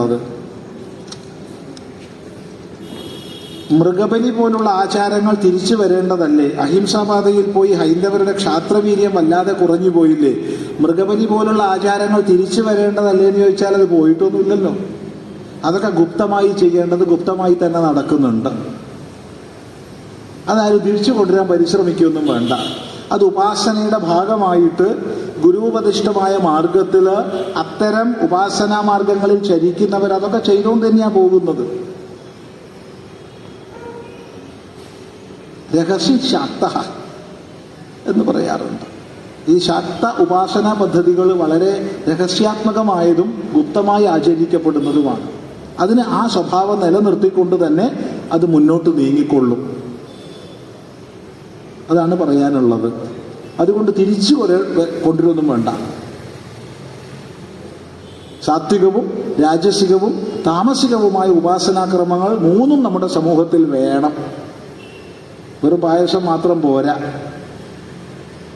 പറയാനുള്ളത് മൃഗബലി പോലുള്ള ആചാരങ്ങൾ തിരിച്ചു വരേണ്ടതല്ലേ? അഹിംസാപാതയിൽ പോയി ഹൈന്ദവരുടെ ക്ഷാത്രവീര്യം വല്ലാതെ കുറഞ്ഞു പോയില്ലേ? മൃഗബലി പോലുള്ള ആചാരങ്ങൾ തിരിച്ചു വരേണ്ടതല്ലേ എന്ന് ചോദിച്ചാൽ അത് പോയിട്ടൊന്നുമില്ലല്ലോ. അതൊക്കെ ഗുപ്തമായി ചെയ്യേണ്ടത് ഗുപ്തമായി തന്നെ നടക്കുന്നുണ്ട്. അതായത് തിരിച്ചു കൊണ്ടുവരാൻ പരിശ്രമിക്കുകയൊന്നും വേണ്ട. അത് ഉപാസനയുടെ ഭാഗമായിട്ട് ഗുരുപതിഷ്ഠമായ മാർഗത്തിൽ അത്തരം ഉപാസനാ മാർഗങ്ങളിൽ ചരിക്കുന്നവർ അതൊക്കെ ചെയ്തുകൊണ്ട് തന്നെയാണ് പോകുന്നത്. രഹസ്യ ശാക്ത എന്ന് പറയാറുണ്ട്. ഈ ശാക്ത ഉപാസനാ പദ്ധതികൾ വളരെ രഹസ്യാത്മകമായതും ഗുപ്തമായി ആചരിക്കപ്പെടുന്നതുമാണ്. അതിന് ആ സ്വഭാവം നിലനിർത്തിക്കൊണ്ട് തന്നെ അത് മുന്നോട്ട് നീങ്ങിക്കൊള്ളും. അതാണ് പറയാനുള്ളത്. അതുകൊണ്ട് തിരിച്ചു കൊര- കൊണ്ടുവരൊന്നും വേണ്ട. സാത്വികവും രാജസികവും താമസികവുമായ ഉപാസനാക്രമങ്ങൾ മൂന്നും നമ്മുടെ സമൂഹത്തിൽ വേണം. വെറും പായസം മാത്രം പോരാ.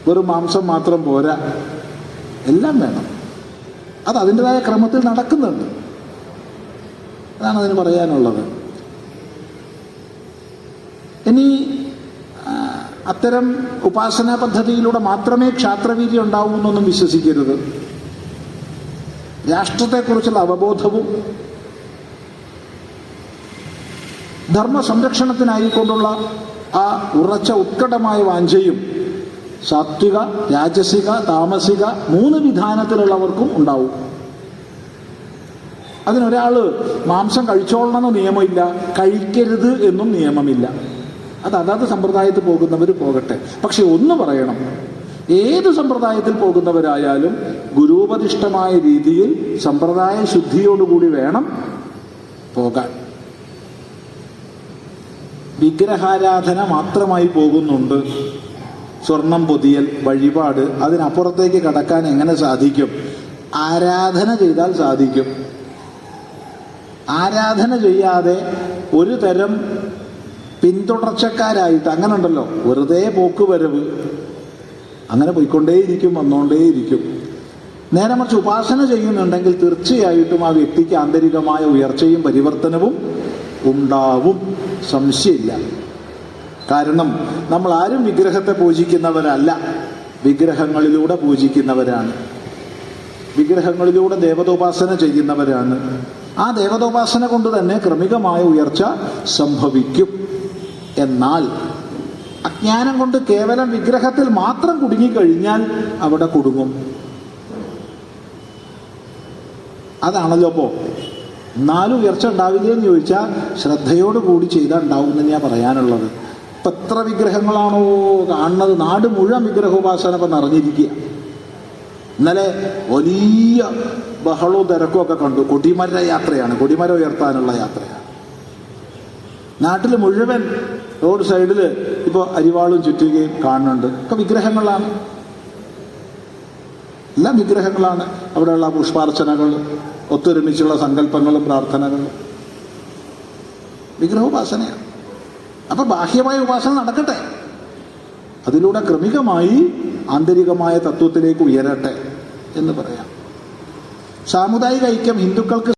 വെറും മാംസം മാത്രം പോരാ. എല്ലാം വേണം. അത് അതിന്റെതായ ക്രമത്തിൽ നടക്കുന്നുണ്ട്. അതാണ് അതിന് പറയാനുള്ളത്. ഇനി അത്തരം ഉപാസനാ പദ്ധതിയിലൂടെ മാത്രമേ ക്ഷാത്രവീതി ഉണ്ടാവൂ എന്നൊന്നും വിശ്വസിക്കരുത്. രാഷ്ട്രത്തെക്കുറിച്ചുള്ള അവബോധവും ധർമ്മ സംരക്ഷണത്തിനായിക്കൊണ്ടുള്ള ആ ഉറച്ച ഉത്കടമായ വാഞ്ചയും സാത്വിക രാജസിക താമസിക മൂന്ന് വിധാനത്തിലുള്ളവർക്കും ഉണ്ടാവും. അതിനൊരാൾ മാംസം കഴിച്ചോളണമെന്ന് നിയമമില്ല കഴിക്കരുത് എന്നും നിയമമില്ല. അത് അതാത് സമ്പ്രദായത്തിൽ പോകുന്നവർ പോകട്ടെ. പക്ഷെ ഒന്ന് പറയണം. ഏത് സമ്പ്രദായത്തിൽ പോകുന്നവരായാലും ഗുരുപതിഷ്ഠമായ രീതിയിൽ സമ്പ്രദായ ശുദ്ധിയോടുകൂടി വേണം പോകാൻ. വിഗ്രഹാരാധന മാത്രമായി പോകുന്നുണ്ട്. സ്വർണം പൊതിയൽ വഴിപാട് അതിനപ്പുറത്തേക്ക് കടക്കാൻ എങ്ങനെ സാധിക്കും? ആരാധന ചെയ്താൽ സാധിക്കും. ആരാധന ചെയ്യാതെ ഒരു തരം പിന്തുടർച്ചക്കാരായിട്ട് അങ്ങനെ ഉണ്ടല്ലോ വെറുതെ പോക്ക് വരവ്. അങ്ങനെ പോയിക്കൊണ്ടേയിരിക്കും വന്നുകൊണ്ടേയിരിക്കും നേരെ മറിച്ച് ഉപാസന ചെയ്യുന്നുണ്ടെങ്കിൽ തീർച്ചയായിട്ടും ആ വ്യക്തിക്ക് ആന്തരികമായ ഉയർച്ചയും പരിവർത്തനവും ഉണ്ടാവും. സംശയമില്ല. കാരണം നമ്മൾ ആരും വിഗ്രഹത്തെ പൂജിക്കുന്നവരല്ല. വിഗ്രഹങ്ങളിലൂടെ പൂജിക്കുന്നവരാണ്. വിഗ്രഹങ്ങളിലൂടെ ദേവതോപാസന ചെയ്യുന്നവരാണ്. ആ ദേവതോപാസന കൊണ്ട് തന്നെ ക്രമികമായ ഉയർച്ച സംഭവിക്കും. എന്നാൽ അജ്ഞാനം കൊണ്ട് കേവലം വിഗ്രഹത്തിൽ മാത്രം കുടുങ്ങിക്കഴിഞ്ഞാൽ അവിടെ കുടുങ്ങും. അതാണല്ലോ അപ്പോ. എന്നാലും ഉയർച്ച ഉണ്ടാവില്ല എന്ന് ചോദിച്ചാൽ ശ്രദ്ധയോട് കൂടി ചെയ്താൽ ഉണ്ടാവും എന്ന് ഞാൻ പറയാനുള്ളത്. ഇപ്പൊ എത്ര വിഗ്രഹങ്ങളാണോ കാണുന്നത്? നാട് മുഴുവൻ വിഗ്രഹോപാസന ഇപ്പൊ നിറഞ്ഞിരിക്കുക. ഇന്നലെ വലിയ ബഹളവും തിരക്കും ഒക്കെ കണ്ടു. കൊടിമര യാത്രയാണ്. കൊടിമര ഉയർത്താനുള്ള യാത്രയാണ്. നാട്ടിൽ മുഴുവൻ റോഡ് സൈഡിൽ ഇപ്പോൾ അരിവാളും ചുറ്റുകയും കാണുന്നുണ്ട്. ഒക്കെ വിഗ്രഹങ്ങളാണ്. എല്ലാം വിഗ്രഹങ്ങളാണ്. അവിടെയുള്ള പുഷ്പാർച്ചനകൾ ഒത്തൊരുമിച്ചുള്ള സങ്കല്പങ്ങളും പ്രാർത്ഥനകളും. വിഗ്രഹോപാസനയാണ്. അപ്പം ബാഹ്യമായ ഉപാസന നടക്കട്ടെ. അതിലൂടെ ക്രമികമായി ആന്തരികമായ തത്വത്തിലേക്ക് ഉയരട്ടെ എന്ന് പറയാം. സാമുദായിക ഐക്യം ഹിന്ദുക്കൾക്ക്